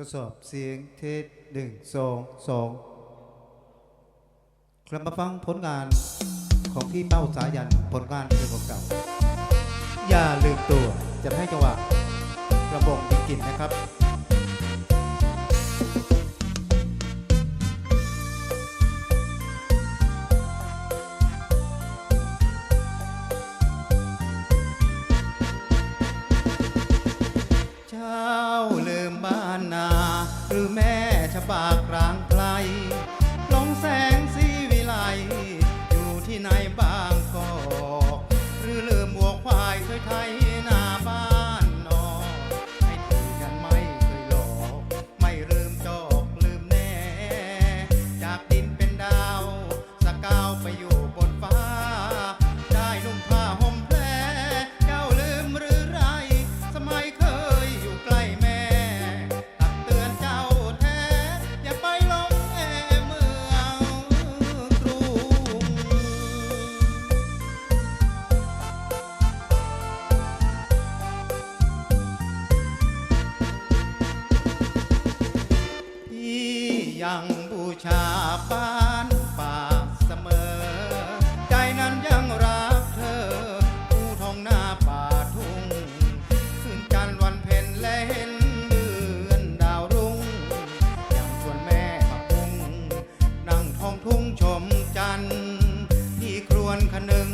ทดสอบเสียงเทสหนึ่งสองสองกลับมาฟังผลงานของพี่เป้าสายันผลงานเพลงเก่าอย่าลืมตัวจะให้จังหวะกระบองกินนะครับ ยังบูชาบ้านป่าเสมอ ใจนั้นยังรักเธอผู้ทองหน้าป่าทุ่งขึ้นจันทร์วันเพ็ญและเห็นเดือนดาวรุ่งยังชวนแม่มากบุ้งนั่งทองทุ่งชมจันทร์ที่ครวนคนึง